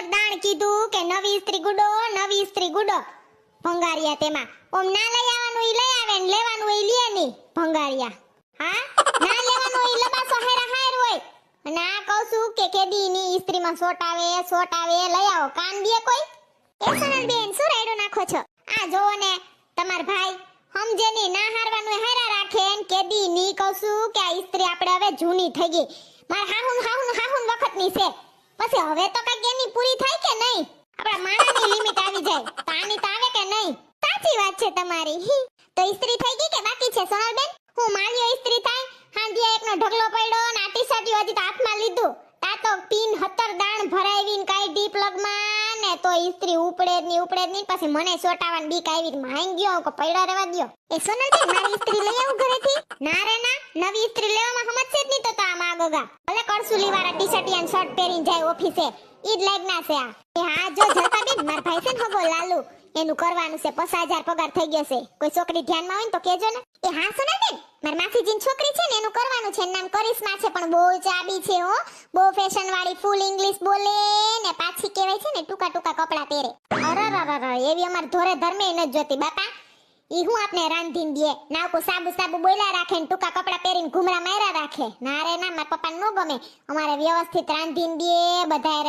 દાણ કીધું કે નવી સ્ત્રી ગુડો, નવી સ્ત્રી ગુડો. ભંગારિયા તેમાં. ઓમ ના લઈ આવવાનું, ઈ લઈ આવે ને લેવાનું, ઈ લે ની, ભંગારિયા. હા? ના લેવાનું, ઈ લબાસો હેરા હાર હોય. અને આ કહું છું કે કેદી ની ઇસ્ત્રીમાં સોટ આવે સોટ આવે, લઈ આવો. કાન દે કોઈ? એ સોનલ બેન, શું રાયડો નાખો છો? આ જોવો ને, તમાર ભાઈ. સમજે ની, ના હારવાનું હેરા રાખે ને કેદી ની, કહું છું કે આ ઈસ્ત્રી આપણે હવે જૂની થઈ ગઈ. મારા હાહુન હાહુન હાહુન વખતની છે. પછી હવે તો કઈ એની પૂરી થાય કે નહીં? આપણા માણાની લિમિટ આવી જાય. તાની તાવે કે નહીં? સાચી વાત છે તમારી. તો ઇસ્ત્રી થઈ ગઈ કે બાકી છે, સોનલબેન? હું માલ્યો ઇસ્ત્રી થાય હાંડિયા એકનો ઢગલો પડ્યો ને આટી ટી-શર્ટ હજી તો હાથમાં લીધું. તા તો પિન, હતર, દાણ ભરાવીને ડીપ લગમાં ને તો ઇસ્ત્રી ઉપડે જ ઉપડે જ પછી મને સોટાવાની બીક આવી માંગ કે પડ્યો રહેવા દ્યો. એ સોનલબેન, મારી ઇસ્ત્રી લઈ આવું ઘરેથી? ના રે ના, નવી ઇસ્ત્રી લેવામાં સમજશે જ નહીં તો તો આ માગોગા કરસુલી વાળા ટી-શર્ટ અને શર્ટ પહેરીને જાય ઓફિસે ઈ જ લાગના છે આ. હા, જો જતા બેન, માર ભાઈ છે ને હગો લાલુ, એનું કરવાનું છે. પચાસ હજાર પગાર થઈ ગયો છે. કોઈ છોકરી ધ્યાનમાં હોય ને તો કેજો ને. એ હા સોના બેન, માર માસીજીની છોકરી છે ને, એનું કરવાનું છે. નામ કરિશ્મા છે, પણ બહુ ચાબી છે, હો. બહુ ફેશન વાળી ફૂલ ઇંગ્લિશ બોલે ને પાછી કહેવાય છે ને, ટૂંકા ટૂંકા કપડા પહેરે. અરરરર એવી અમાર ધોરે ધર્મે ન જોતી, બાપા. ઈ હું આપને રાંધીને દે. નાકો સાબુ સાબુ બોલ્યા રાખે ને ટૂંકા કપડા પહેરીને ઘુમરા રાખે ના રે ના મારા પપ્પાને ન ગમે. અમારે વ્યવસ્થિત રાંધીને બે બધાય